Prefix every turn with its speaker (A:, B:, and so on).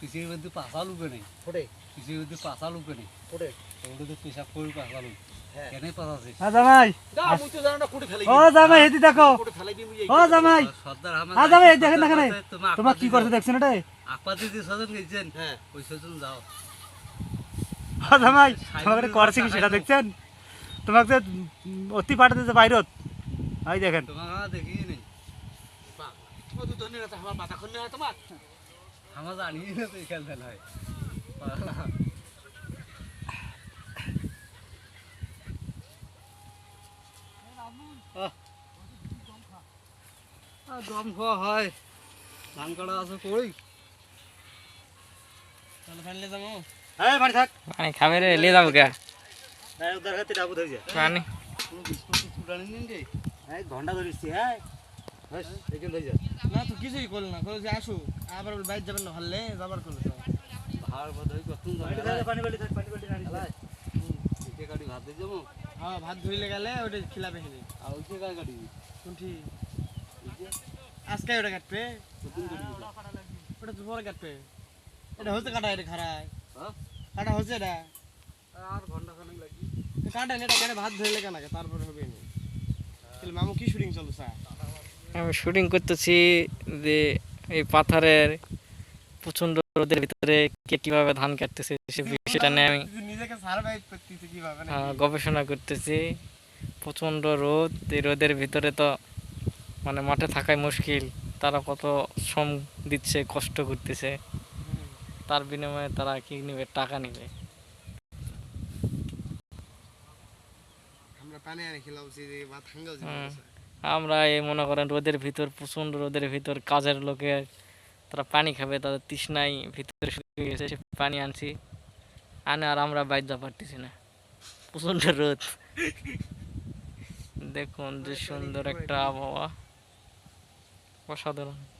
A: পিছিয়ে মধ্যে পাশা লুকে নেই। পিছিয়ে মধ্যে পাশা লুকে নেই। ওটা তো পেশাব করে পাশা লুক।
B: তোমার কি করছে দেখছেন এটা
A: আকপা দিদি সজন গেছেন
C: হ্যাঁ।
A: ওই সজন যাও।
B: জামাই তোমাকে করছে কি সেটা দেখছেন? তোমাকে যে অতি পাঠাতে বাইরত। দেখেন।
A: তোমাকে দেখি
C: আমার হয়
A: জানি না তো এই খেল খেলা হয় দম খাওয়া হয়। ধান কাটা আছে কই?
D: পানি খাবে রে লিয়ে যাব কে পানি।
B: ঘণ্টা ধরিছি হ্যাঁ
C: না তো কিছুই করল না। যে আসো। আবার বাইর যাবেন না হলে যাবার করলে তো
A: ভাত
C: হ্যাঁ ভাত ধরিলে গেলে ওটা খিলাবে হেনে কোনটি? আজকে ওটা কাটবে। ওটা তো পরে কাটবে। এটা হচ্ছে কাটা এটা খারায়
A: হ্যাঁ?
C: কাটা হচ্ছে এটা?
A: আর ঘণ্টা খানেক লাগি
C: কাটা এটা কেন ভাত ধরিলে কেন তারপরে হবে মামু কি শুটিং চলো স্যার
D: আমি শুটিং করতেছি যে এই পাথারের প্রচণ্ড রোদের ভিতরে কে কীভাবে ধান কাটতেছে সে বিষয়টা নিয়ে আমি
C: না
D: গবেষণা করতেছি। প্রচণ্ড রোদ এই রোদের ভিতরে তো মানে মাঠে থাকাই মুশকিল। তারা কত শ্রম দিচ্ছে কষ্ট করতেছে। তার বিনিময়ে তারা কি নিবে টাকা নিবে।
C: আমরা পানি আনি খেলাম যে ভাত হাঙ্গাও
D: হুম। আমরা এই, মনে করেন, রোদের ভিতর প্রচণ্ড রোদের ভিতর, কাজের লোকের তারা পানি খাবে, তাদের তৃষ্ণাই ভিতরে শুকিয়ে গেছে সে পানি আনছি। আনে আর আমরা বাইর পারতেছি না। প্রচণ্ড রোদ। দেখুন, যে সুন্দর একটা আবহাওয়া। অসাধারণ।